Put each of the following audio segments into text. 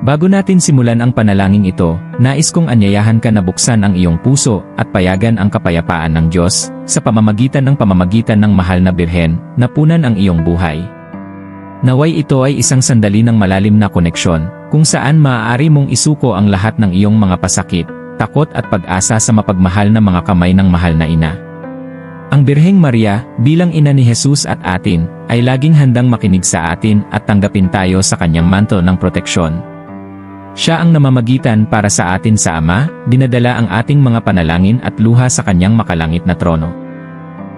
Bago natin simulan ang panalangin ito, nais kong anyayahan ka na buksan ang iyong puso at payagan ang kapayapaan ng Diyos sa pamamagitan ng pamamagitan ng mahal na birhen na punan ang iyong buhay. Naway ito ay isang sandali ng malalim na koneksyon kung saan maaari mong isuko ang lahat ng iyong mga pasakit, takot at pag-asa sa mapagmahal na mga kamay ng mahal na ina. Ang Birheng Maria, bilang ina ni Jesus at atin, ay laging handang makinig sa atin at tanggapin tayo sa kanyang manto ng proteksyon. Siya ang namamagitan para sa atin sa Ama, dinadala ang ating mga panalangin at luha sa kanyang makalangit na trono.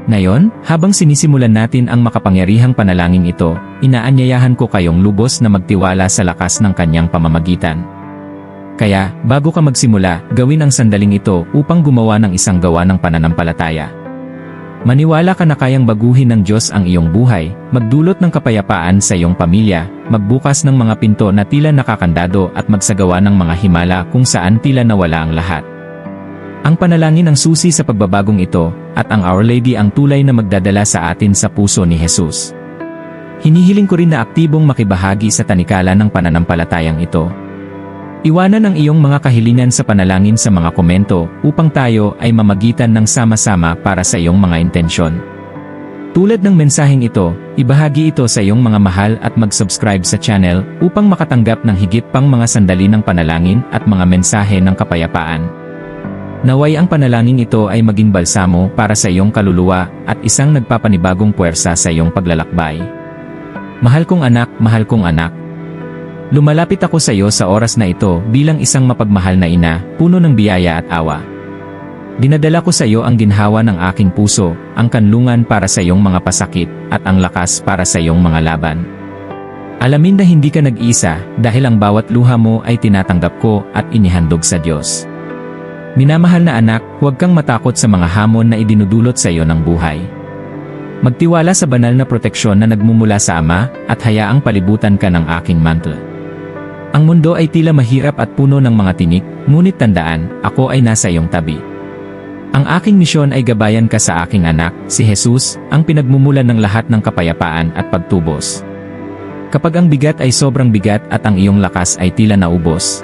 Ngayon, habang sinisimulan natin ang makapangyarihang panalangin ito, inaanyayahan ko kayong lubos na magtiwala sa lakas ng kanyang pamamagitan. Kaya, bago ka magsimula, gawin ang sandaling ito upang gumawa ng isang gawa ng pananampalataya. Maniwala ka na kayang baguhin ng Diyos ang iyong buhay, magdulot ng kapayapaan sa iyong pamilya, magbukas ng mga pinto na tila nakakandado at magsagawa ng mga himala kung saan tila nawala ang lahat. Ang panalangin ang susi sa pagbabagong ito, at ang Our Lady ang tulay na magdadala sa atin sa puso ni Jesus. Hinihiling ko rin na aktibong makibahagi sa tanikala ng pananampalatayang ito, Iwanan ang iyong mga kahilingan sa panalangin sa mga komento upang tayo ay mamagitan ng sama-sama para sa iyong mga intensyon. Tulad ng mensaheng ito, ibahagi ito sa iyong mga mahal at mag-subscribe sa channel upang makatanggap ng higit pang mga sandali ng panalangin at mga mensahe ng kapayapaan. Naway ang panalangin ito ay maging balsamo para sa iyong kaluluwa at isang nagpapanibagong puwersa sa iyong paglalakbay. Mahal kong anak, mahal kong anak, Lumalapit ako sa iyo sa oras na ito bilang isang mapagmahal na ina, puno ng biyaya at awa. Dinadala ko sa iyo ang ginhawa ng aking puso, ang kanlungan para sa iyong mga pasakit, at ang lakas para sa iyong mga laban. Alamin na hindi ka nag-isa dahil ang bawat luha mo ay tinatanggap ko at inihandog sa Diyos. Minamahal na anak, huwag kang matakot sa mga hamon na idinudulot sa iyo ng buhay. Magtiwala sa banal na proteksyon na nagmumula sa Ama at hayaang palibutan ka ng aking mantle. Ang mundo ay tila mahirap at puno ng mga tinik, ngunit tandaan, ako ay nasa iyong tabi. Ang aking misyon ay gabayan ka sa aking anak, si Jesus, ang pinagmumulan ng lahat ng kapayapaan at pagtubos. Kapag ang bigat ay sobrang bigat at ang iyong lakas ay tila naubos,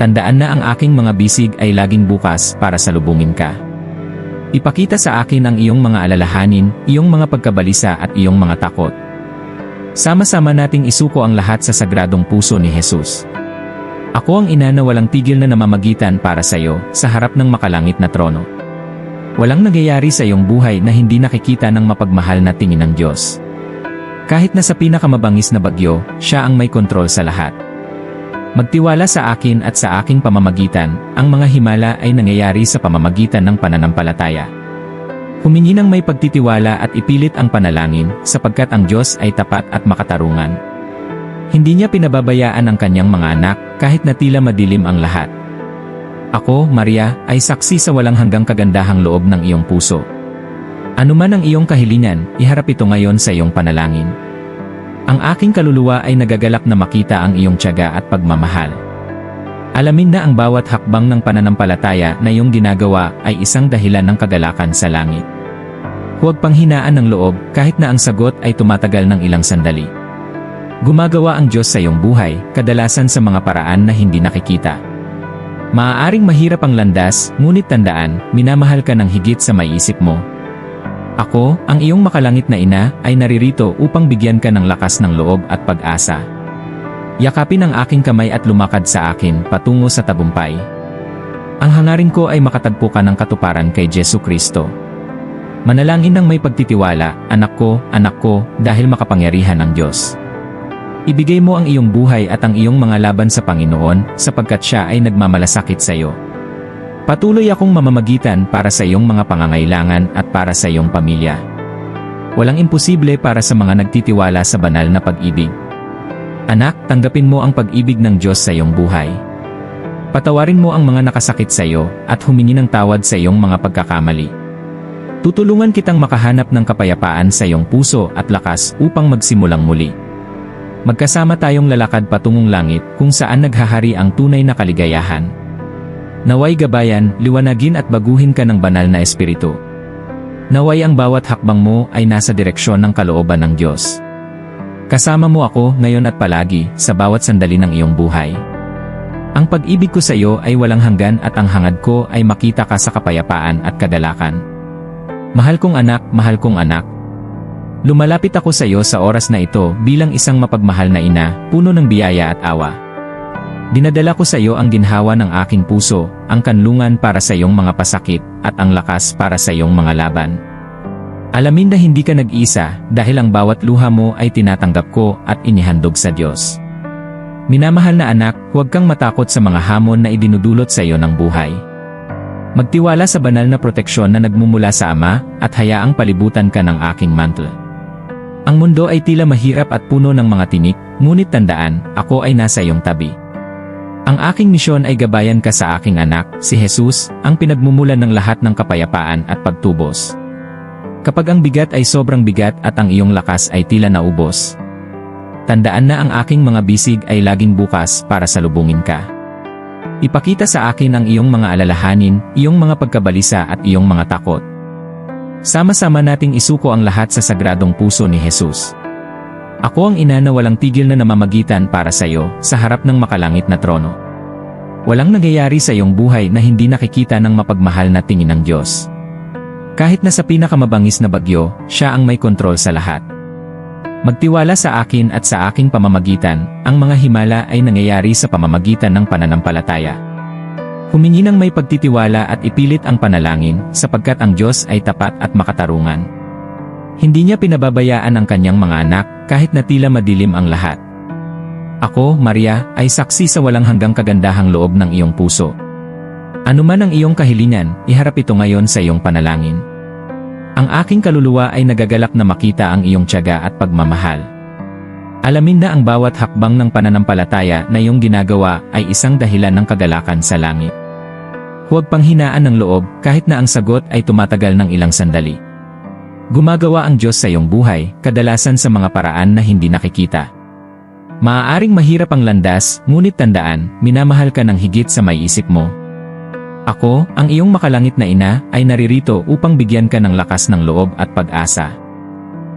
tandaan na ang aking mga bisig ay laging bukas para salubungin ka. Ipakita sa akin ang iyong mga alalahanin, iyong mga pagkabalisa at iyong mga takot. Sama-sama nating isuko ang lahat sa sagradong puso ni Jesus. Ako ang ina na walang tigil na namamagitan para sa iyo sa harap ng makalangit na trono. Walang nagyayari sa iyong buhay na hindi nakikita ng mapagmahal na tingin ng Diyos. Kahit na sa pinakamabangis na bagyo, siya ang may kontrol sa lahat. Magtiwala sa akin at sa aking pamamagitan, ang mga himala ay nangyayari sa pamamagitan ng pananampalataya. Humingi ng may pagtitiwala at ipilit ang panalangin, sapagkat ang Diyos ay tapat at makatarungan. Hindi niya pinababayaan ang kanyang mga anak, kahit na tila madilim ang lahat. Ako, Maria, ay saksi sa walang hanggang kagandahang loob ng iyong puso. Ano man ang iyong kahilingan, iharap ito ngayon sa iyong panalangin. Ang aking kaluluwa ay nagagalak na makita ang iyong tiyaga at pagmamahal. Alamin na ang bawat hakbang ng pananampalataya na iyong ginagawa ay isang dahilan ng kagalakan sa langit. Huwag panghinaan ng loob kahit na ang sagot ay tumatagal ng ilang sandali. Gumagawa ang Diyos sa iyong buhay, kadalasan sa mga paraan na hindi nakikita. Maaaring mahirap ang landas, ngunit tandaan, minamahal ka ng higit sa maiisip mo. Ako, ang iyong makalangit na ina, ay naririto upang bigyan ka ng lakas ng loob at pag-asa. Yakapin ang aking kamay at lumakad sa akin patungo sa tagumpay. Ang hangarin ko ay makatagpo ka ng katuparan kay Jesu Kristo. Manalangin ng may pagtitiwala, anak ko, anak ko, dahil makapangyarihan ng Diyos. Ibigay mo ang iyong buhay at ang iyong mga laban sa Panginoon, sapagkat siya ay nagmamalasakit sa iyo. Patuloy akong mamamagitan para sa iyong mga pangangailangan at para sa iyong pamilya. Walang imposible para sa mga nagtitiwala sa banal na pag-ibig. Anak, tanggapin mo ang pag-ibig ng Diyos sa iyong buhay. Patawarin mo ang mga nakasakit sa iyo at humingi ng tawad sa iyong mga pagkakamali. Tutulungan kitang makahanap ng kapayapaan sa iyong puso at lakas upang magsimulang muli. Magkasama tayong lalakad patungong langit kung saan naghahari ang tunay na kaligayahan. Naway gabayan, liwanagin at baguhin ka ng banal na espiritu. Naway ang bawat hakbang mo ay nasa direksyon ng kalooban ng Diyos. Kasama mo ako ngayon at palagi sa bawat sandali ng iyong buhay. Ang pag-ibig ko sa iyo ay walang hanggan at ang hangad ko ay makita ka sa kapayapaan at kadalakan. Mahal kong anak, mahal kong anak. Lumalapit ako sa iyo sa oras na ito bilang isang mapagmahal na ina, puno ng biyaya at awa. Dinadala ko sa iyo ang ginhawa ng aking puso, ang kanlungan para sa iyong mga pasakit, at ang lakas para sa iyong mga laban. Alamin na hindi ka nag-isa dahil ang bawat luha mo ay tinatanggap ko at inihandog sa Diyos. Minamahal na anak, huwag kang matakot sa mga hamon na idinudulot sa iyo ng buhay. Magtiwala sa banal na proteksyon na nagmumula sa Ama at hayaang palibutan ka ng aking mantle. Ang mundo ay tila mahirap at puno ng mga tinik, ngunit tandaan, ako ay nasa iyong tabi. Ang aking misyon ay gabayan ka sa aking anak, si Jesus, ang pinagmumulan ng lahat ng kapayapaan at pagtubos. Kapag ang bigat ay sobrang bigat at ang iyong lakas ay tila naubos, tandaan na ang aking mga bisig ay laging bukas para salubungin ka. Ipakita sa akin ang iyong mga alalahanin, iyong mga pagkabalisa at iyong mga takot. Sama-sama nating isuko ang lahat sa sagradong puso ni Jesus. Ako ang ina na walang tigil na namamagitan para sa iyo sa harap ng makalangit na trono. Walang nagyayari sa iyong buhay na hindi nakikita ng mapagmahal na tingin ng Diyos. Kahit na sa pinakamabangis na bagyo, siya ang may kontrol sa lahat. Magtiwala sa akin at sa aking pamamagitan, ang mga himala ay nangyayari sa pamamagitan ng pananampalataya. Humingi ng may pagtitiwala at ipilit ang panalangin sapagkat ang Diyos ay tapat at makatarungan. Hindi niya pinababayaan ang kanyang mga anak kahit na tila madilim ang lahat. Ako, Maria, ay saksi sa walang hanggang kagandahang loob ng iyong puso. Ano man ang iyong kahilingan, iharap ito ngayon sa iyong panalangin. Ang aking kaluluwa ay nagagalak na makita ang iyong tiyaga at pagmamahal. Alamin na ang bawat hakbang ng pananampalataya na iyong ginagawa ay isang dahilan ng kagalakan sa langit. Huwag panghinaan ng loob kahit na ang sagot ay tumatagal ng ilang sandali. Gumagawa ang Diyos sa iyong buhay, kadalasan sa mga paraan na hindi nakikita. Maaaring mahirap ang landas, ngunit tandaan, minamahal ka ng higit sa may isip mo. Ako, ang iyong makalangit na ina, ay naririto upang bigyan ka ng lakas ng loob at pag-asa.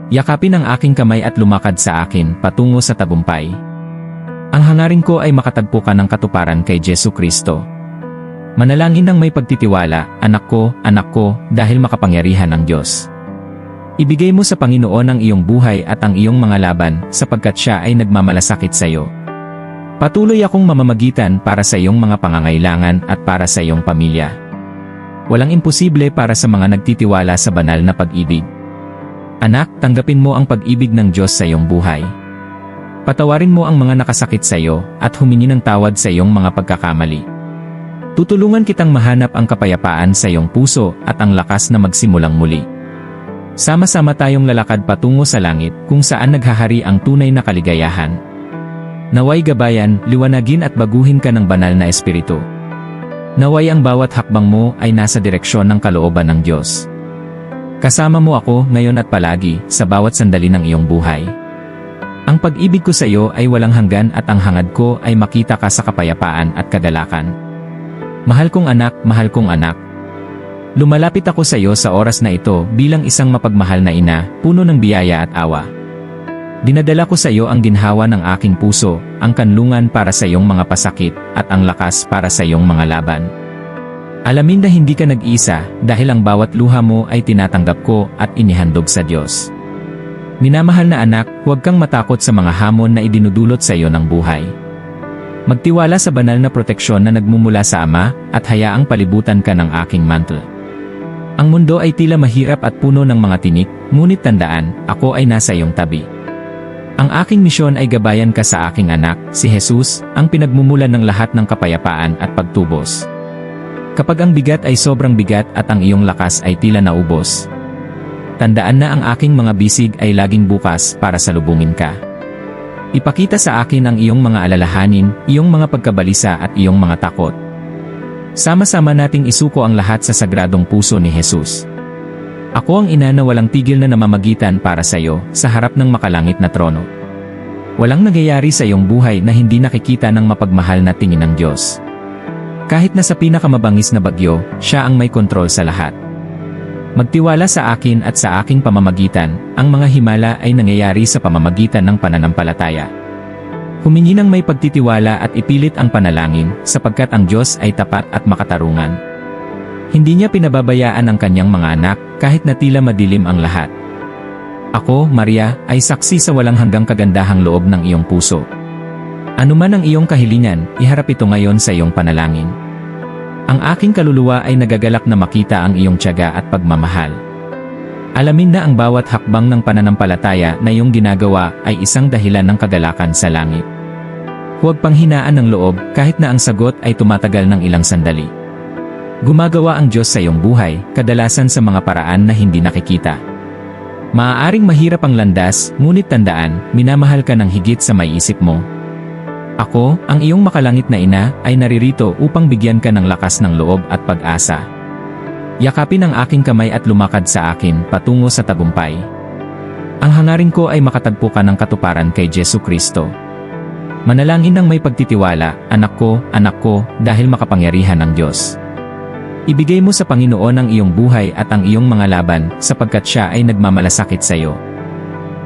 Yakapin ang aking kamay at lumakad sa akin patungo sa tagumpay. Ang hangarin ko ay makatagpo ka ng katuparan kay Jesu Kristo. Manalangin ng may pagtitiwala, anak ko, anak ko, dahil makapangyarihan ng Diyos. Ibigay mo sa Panginoon ang iyong buhay at ang iyong mga laban sapagkat siya ay nagmamalasakit sa iyo. Patuloy akong mamamagitan para sa iyong mga pangangailangan at para sa iyong pamilya. Walang imposible para sa mga nagtitiwala sa banal na pag-ibig. Anak, tanggapin mo ang pag-ibig ng Diyos sa iyong buhay. Patawarin mo ang mga nakasakit sa iyo at humingi ng tawad sa iyong mga pagkakamali. Tutulungan kitang mahanap ang kapayapaan sa iyong puso at ang lakas na magsimulang muli. Sama-sama tayong lalakad patungo sa langit kung saan naghahari ang tunay na kaligayahan. Naway gabayan, liwanagin at baguhin ka ng banal na espiritu. Naway ang bawat hakbang mo ay nasa direksyon ng kalooban ng Diyos. Kasama mo ako ngayon at palagi sa bawat sandali ng iyong buhay. Ang pag-ibig ko sa iyo ay walang hanggan at ang hangad ko ay makita ka sa kapayapaan at kadalakan. Mahal kong anak, mahal kong anak, Lumalapit ako sa iyo sa oras na ito bilang isang mapagmahal na ina, puno ng biyaya at awa. Dinadala ko sa iyo ang ginhawa ng aking puso, ang kanlungan para sa iyong mga pasakit, at ang lakas para sa iyong mga laban. Alamin na hindi ka nag-isa dahil ang bawat luha mo ay tinatanggap ko at inihandog sa Diyos. Minamahal na anak, huwag kang matakot sa mga hamon na idinudulot sa iyo ng buhay. Magtiwala sa banal na proteksyon na nagmumula sa Ama at hayaang palibutan ka ng aking mantle. Ang mundo ay tila mahirap at puno ng mga tinik, ngunit tandaan, ako ay nasa iyong tabi. Ang aking misyon ay gabayan ka sa aking anak, si Jesus, ang pinagmumulan ng lahat ng kapayapaan at pagtubos. Kapag ang bigat ay sobrang bigat at ang iyong lakas ay tila naubos, tandaan na ang aking mga bisig ay laging bukas para salubungin ka. Ipakita sa akin ang iyong mga alalahanin, iyong mga pagkabalisa at iyong mga takot. Sama-sama nating isuko ang lahat sa sagradong puso ni Jesus. Ako ang ina na walang tigil na namamagitan para sa iyo sa harap ng makalangit na trono. Walang nagyayari sa iyong buhay na hindi nakikita ng mapagmahal na tingin ng Diyos. Kahit na sa pinakamabangis na bagyo, siya ang may kontrol sa lahat. Magtiwala sa akin at sa aking pamamagitan, ang mga himala ay nangyayari sa pamamagitan ng pananampalataya. Humingi ng may pagtitiwala at ipilit ang panalangin, sapagkat ang Diyos ay tapat at makatarungan. Hindi niya pinababayaan ang kanyang mga anak, kahit na tila madilim ang lahat. Ako, Maria, ay saksi sa walang hanggang kagandahang loob ng iyong puso. Ano man ang iyong kahilingan, iharap ito ngayon sa iyong panalangin. Ang aking kaluluwa ay nagagalak na makita ang iyong tiyaga at pagmamahal. Alamin na ang bawat hakbang ng pananampalataya na iyong ginagawa ay isang dahilan ng kagalakan sa langit. Huwag panghinaan ng loob kahit na ang sagot ay tumatagal ng ilang sandali. Gumagawa ang Diyos sa iyong buhay, kadalasan sa mga paraan na hindi nakikita. Maaaring mahirap ang landas, ngunit tandaan, minamahal ka ng higit sa may isip mo. Ako, ang iyong makalangit na ina, ay naririto upang bigyan ka ng lakas ng loob at pag-asa. Yakapin ang aking kamay at lumakad sa akin patungo sa tagumpay. Ang hangarin ko ay makatagpo ka ng katuparan kay Jesu Kristo. Manalangin ng may pagtitiwala, anak ko, anak ko, dahil makapangyarihan ng Diyos. Ibigay mo sa Panginoon ang iyong buhay at ang iyong mga laban, sapagkat siya ay nagmamalasakit sa iyo.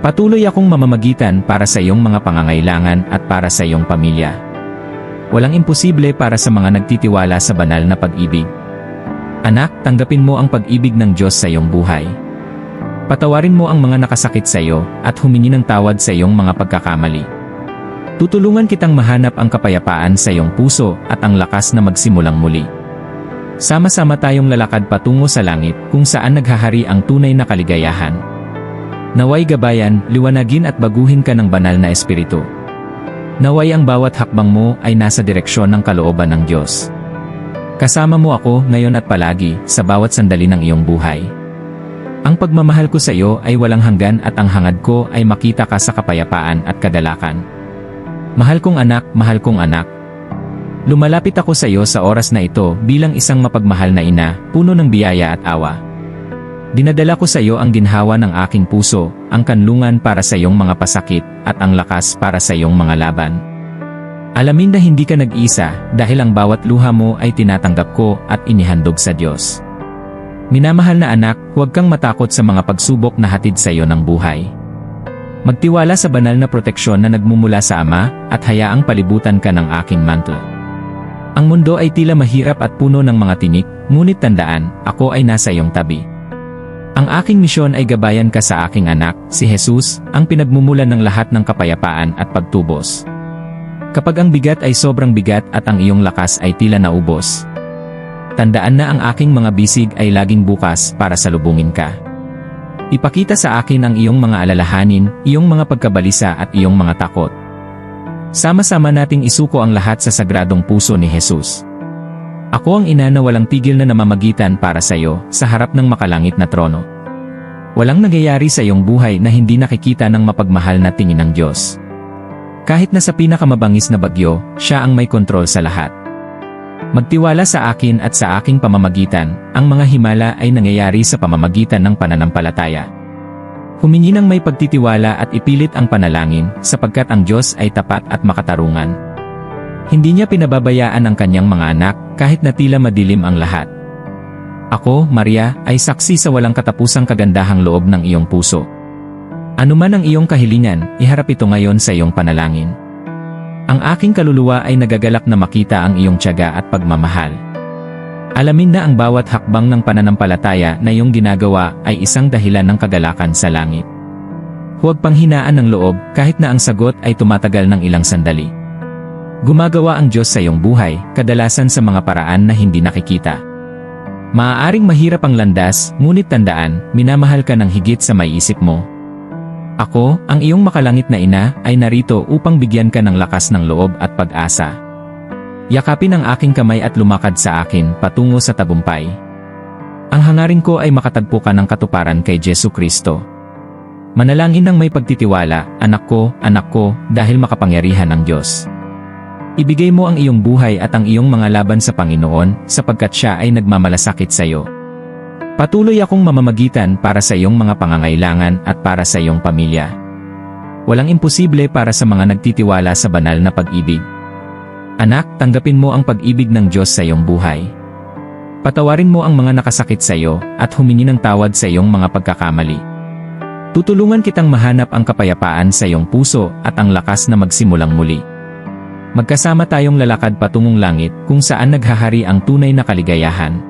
Patuloy akong mamamagitan para sa iyong mga pangangailangan at para sa iyong pamilya. Walang imposible para sa mga nagtitiwala sa banal na pag-ibig. Anak, tanggapin mo ang pag-ibig ng Diyos sa iyong buhay. Patawarin mo ang mga nakasakit sa iyo at humingi ng tawad sa iyong mga pagkakamali. Tutulungan kitang mahanap ang kapayapaan sa iyong puso at ang lakas na magsimulang muli. Sama-sama tayong lalakad patungo sa langit kung saan naghahari ang tunay na kaligayahan. Naway gabayan, liwanagin at baguhin ka ng banal na espiritu. Naway ang bawat hakbang mo ay nasa direksyon ng kalooban ng Diyos. Kasama mo ako ngayon at palagi sa bawat sandali ng iyong buhay. Ang pagmamahal ko sa iyo ay walang hanggan at ang hangad ko ay makita ka sa kapayapaan at kadalakan. Mahal kong anak, mahal kong anak. Lumalapit ako sa iyo sa oras na ito bilang isang mapagmahal na ina, puno ng biyaya at awa. Dinadala ko sa iyo ang ginhawa ng aking puso, ang kanlungan para sa iyong mga pasakit, at ang lakas para sa iyong mga laban. Alamin na hindi ka nag-isa dahil ang bawat luha mo ay tinatanggap ko at inihandog sa Diyos. Minamahal na anak, huwag kang matakot sa mga pagsubok na hatid sa iyo ng buhay. Magtiwala sa banal na proteksyon na nagmumula sa Ama at hayaang palibutan ka ng aking mantle. Ang mundo ay tila mahirap at puno ng mga tinik, ngunit tandaan, ako ay nasa iyong tabi. Ang aking misyon ay gabayan ka sa aking anak, si Jesus, ang pinagmumulan ng lahat ng kapayapaan at pagtubos. Kapag ang bigat ay sobrang bigat at ang iyong lakas ay tila naubos. Tandaan na ang aking mga bisig ay laging bukas para salubungin ka. Ipakita sa akin ang iyong mga alalahanin, iyong mga pagkabalisa at iyong mga takot. Sama-sama nating isuko ang lahat sa sagradong puso ni Jesus. Ako ang ina na walang tigil na namamagitan para sa iyo sa harap ng makalangit na trono. Walang nagyayari sa iyong buhay na hindi nakikita ng mapagmahal na tingin ng Diyos. Kahit na sa pinakamabangis na bagyo, siya ang may kontrol sa lahat. Magtiwala sa akin at sa aking pamamagitan, ang mga himala ay nangyayari sa pamamagitan ng pananampalataya. Humingi ng may pagtitiwala at ipilit ang panalangin, sapagkat ang Diyos ay tapat at makatarungan. Hindi niya pinababayaan ang kanyang mga anak, kahit na tila madilim ang lahat. Ako, Maria, ay saksi sa walang katapusang kagandahang loob ng iyong puso. Ano man ang iyong kahilingan, iharap ito ngayon sa iyong panalangin. Ang aking kaluluwa ay nagagalak na makita ang iyong tiyaga at pagmamahal. Alamin na ang bawat hakbang ng pananampalataya na iyong ginagawa ay isang dahilan ng kagalakan sa langit. Huwag panghinaan ng loob kahit na ang sagot ay tumatagal ng ilang sandali. Gumagawa ang Diyos sa iyong buhay, kadalasan sa mga paraan na hindi nakikita. Maaaring mahirap ang landas, ngunit tandaan, minamahal ka ng higit sa may isip mo. Ako, ang iyong makalangit na ina, ay narito upang bigyan ka ng lakas ng loob at pag-asa. Yakapin ang aking kamay at lumakad sa akin patungo sa tagumpay. Ang hangarin ko ay makatagpo ka ng katuparan kay Jesu Kristo. Manalangin ng may pagtitiwala, anak ko, anak ko, dahil makapangyarihan ng Diyos. Ibigay mo ang iyong buhay at ang iyong mga laban sa Panginoon, sapagkat siya ay nagmamalasakit sa iyo. Patuloy akong mamamagitan para sa iyong mga pangangailangan at para sa iyong pamilya. Walang imposible para sa mga nagtitiwala sa banal na pag-ibig. Anak, tanggapin mo ang pag-ibig ng Diyos sa iyong buhay. Patawarin mo ang mga nakasakit sa iyo at humingi ng tawad sa iyong mga pagkakamali. Tutulungan kitang mahanap ang kapayapaan sa iyong puso at ang lakas na magsimulang muli. Magkasama tayong lalakad patungong langit kung saan naghahari ang tunay na kaligayahan.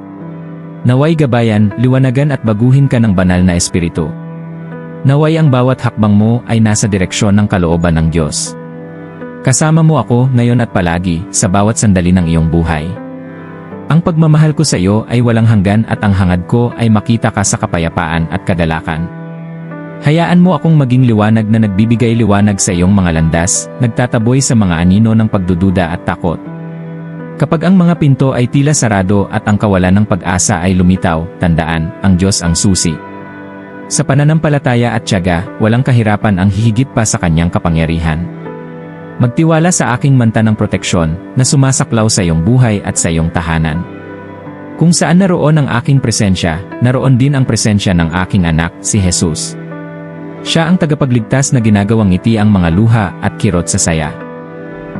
Naway gabayan, liwanagan at baguhin ka ng banal na espiritu. Naway ang bawat hakbang mo ay nasa direksyon ng kalooban ng Diyos. Kasama mo ako ngayon at palagi sa bawat sandali ng iyong buhay. Ang pagmamahal ko sa iyo ay walang hanggan at ang hangad ko ay makita ka sa kapayapaan at kadalakan. Hayaan mo akong maging liwanag na nagbibigay liwanag sa iyong mga landas, nagtataboy sa mga anino ng pagdududa at takot. Kapag ang mga pinto ay tila sarado at ang kawalan ng pag-asa ay lumitaw, tandaan, ang Diyos ang susi. Sa pananampalataya at tiyaga, walang kahirapan ang hihigit pa sa kanyang kapangyarihan. Magtiwala sa aking manta ng proteksyon na sumasaklaw sa iyong buhay at sa iyong tahanan. Kung saan naroon ang aking presensya, naroon din ang presensya ng aking anak, si Jesus. Siya ang tagapagligtas na ginagawang ngiti ang mga luha at kirot sa saya.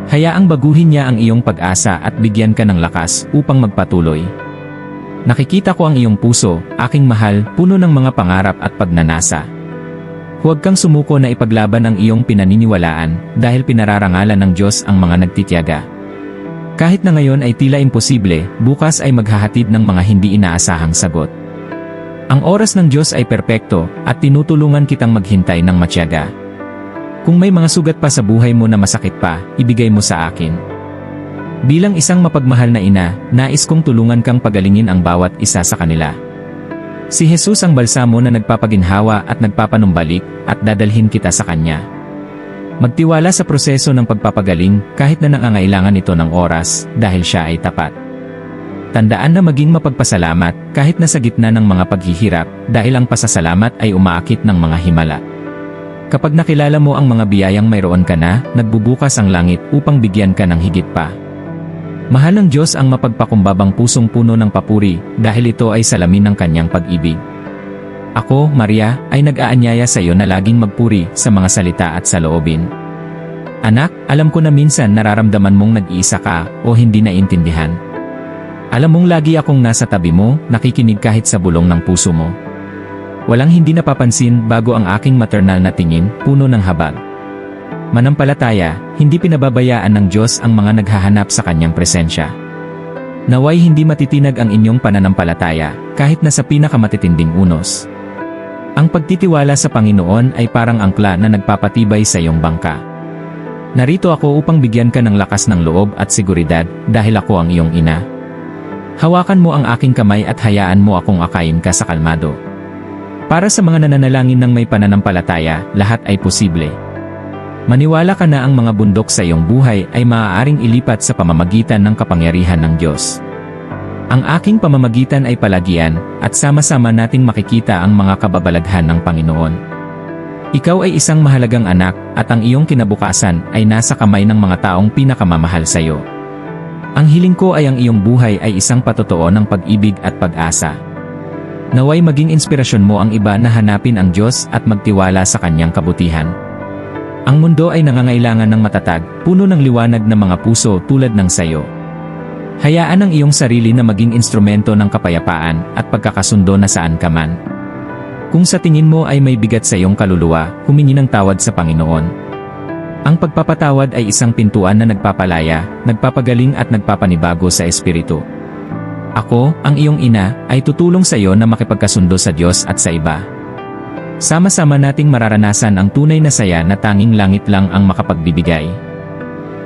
Hayaang baguhin niya ang iyong pag-asa at bigyan ka ng lakas upang magpatuloy. Nakikita ko ang iyong puso, aking mahal, puno ng mga pangarap at pagnanasa. Huwag kang sumuko na ipaglaban ang iyong pinaniniwalaan dahil pinararangalan ng Diyos ang mga nagtitiyaga. Kahit na ngayon ay tila imposible, bukas ay maghahatid ng mga hindi inaasahang sagot. Ang oras ng Diyos ay perpekto at tinutulungan kitang maghintay ng matyaga. Kung may mga sugat pa sa buhay mo na masakit pa, ibigay mo sa akin. Bilang isang mapagmahal na ina, nais kong tulungan kang pagalingin ang bawat isa sa kanila. Si Jesus ang balsamo na nagpapaginhawa at nagpapanumbalik at dadalhin kita sa Kanya. Magtiwala sa proseso ng pagpapagaling kahit na nangangailangan ito ng oras dahil siya ay tapat. Tandaan na maging mapagpasalamat kahit na sa gitna ng mga paghihirap dahil ang pasasalamat ay umaakit ng mga himala. Kapag nakilala mo ang mga biyayang mayroon ka na, nagbubukas ang langit upang bigyan ka ng higit pa. Mahal ng Diyos ang mapagpakumbabang pusong puno ng papuri dahil ito ay salamin ng kanyang pag-ibig. Ako, Maria, ay nag-aanyaya sa iyo na laging magpuri sa mga salita at sa loobin. Anak, alam ko na minsan nararamdaman mong nag-iisa ka o hindi naintindihan. Alam mong lagi akong nasa tabi mo, nakikinig kahit sa bulong ng puso mo. Walang hindi napapansin bago ang aking maternal na tingin, puno ng habag. Manampalataya, hindi pinababayaan ng Diyos ang mga naghahanap sa kanyang presensya. Naway hindi matitinag ang inyong pananampalataya, kahit na sa pinakamatitinding unos. Ang pagtitiwala sa Panginoon ay parang angkla na nagpapatibay sa iyong bangka. Narito ako upang bigyan ka ng lakas ng loob at seguridad dahil ako ang iyong ina. Hawakan mo ang aking kamay at hayaan mo akong akayin ka sa kalmado. Para sa mga nananalangin ng may pananampalataya, lahat ay posible. Maniwala ka na ang mga bundok sa iyong buhay ay maaaring ilipat sa pamamagitan ng kapangyarihan ng Diyos. Ang aking pamamagitan ay palagian, at sama-sama nating makikita ang mga kababalaghan ng Panginoon. Ikaw ay isang mahalagang anak, at ang iyong kinabukasan ay nasa kamay ng mga taong pinakamamahal sa iyo. Ang hiling ko ay ang iyong buhay ay isang patotoo ng pag-ibig at pag-asa. Naway maging inspirasyon mo ang iba na hanapin ang Diyos at magtiwala sa kanyang kabutihan. Ang mundo ay nangangailangan ng matatag, puno ng liwanag na mga puso tulad ng sayo. Hayaan ang iyong sarili na maging instrumento ng kapayapaan at pagkakasundo na saan ka man. Kung sa tingin mo ay may bigat sa iyong kaluluwa, humingi ng tawad sa Panginoon. Ang pagpapatawad ay isang pintuan na nagpapalaya, nagpapagaling at nagpapanibago sa espiritu. Ako, ang iyong ina, ay tutulong sa iyo na makipagkasundo sa Diyos at sa iba. Sama-sama nating mararanasan ang tunay na saya na tanging langit lang ang makapagbibigay.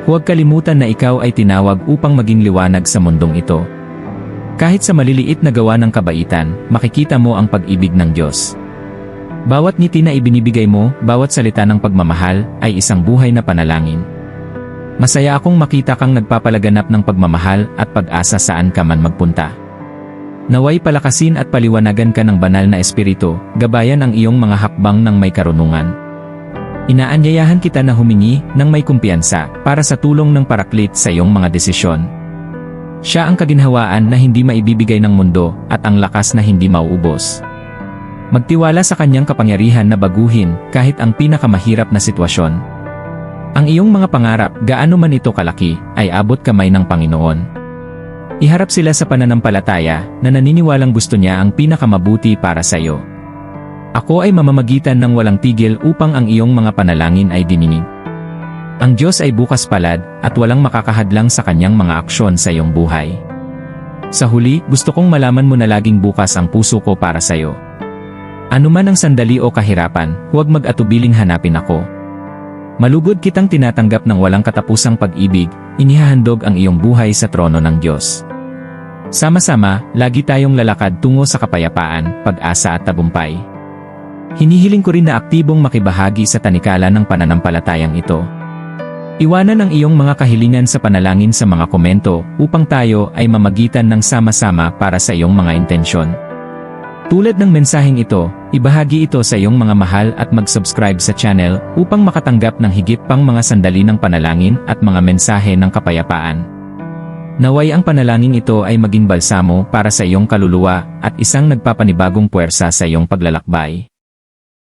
Huwag kalimutan na ikaw ay tinawag upang maging liwanag sa mundong ito. Kahit sa maliliit na gawa ng kabaitan, makikita mo ang pag-ibig ng Diyos. Bawat ngiti na ibinibigay mo, bawat salita ng pagmamahal, ay isang buhay na panalangin. Masaya akong makita kang nagpapalaganap ng pagmamahal at pag-asa saan ka man magpunta. Naway palakasin at paliwanagan ka ng banal na espiritu, gabayan ang iyong mga hakbang ng may karunungan. Inaanyayahan kita na humingi ng may kumpiyansa para sa tulong ng paraklit sa iyong mga desisyon. Siya ang kaginhawaan na hindi maibibigay ng mundo at ang lakas na hindi mauubos. Magtiwala sa kanyang kapangyarihan na baguhin kahit ang pinakamahirap na sitwasyon. Ang iyong mga pangarap, gaano man ito kalaki, ay abot kamay ng Panginoon. Iharap sila sa pananampalataya na naniniwalang gusto niya ang pinakamabuti para sa iyo. Ako ay mamamagitan ng walang tigil upang ang iyong mga panalangin ay dininig. Ang Diyos ay bukas palad at walang makakahadlang sa kanyang mga aksyon sa iyong buhay. Sa huli, gusto kong malaman mo na laging bukas ang puso ko para sa iyo. Ano man ang sandali o kahirapan, huwag mag-atubiling hanapin ako. Malugod kitang tinatanggap ng walang katapusang pag-ibig, inihahandog ang iyong buhay sa trono ng Diyos. Sama-sama, lagi tayong lalakad tungo sa kapayapaan, pag-asa at tagumpay. Hinihiling ko rin na aktibong makibahagi sa tanikala ng pananampalatayang ito. Iwanan ang iyong mga kahilingan sa panalangin sa mga komento upang tayo ay mamagitan ng sama-sama para sa iyong mga intensyon. Tulad ng mensaheng ito, ibahagi ito sa iyong mga mahal at mag-subscribe sa channel upang makatanggap ng higit pang mga sandali ng panalangin at mga mensahe ng kapayapaan. Naway ang panalangin ito ay maging balsamo para sa iyong kaluluwa at isang nagpapanibagong puwersa sa iyong paglalakbay.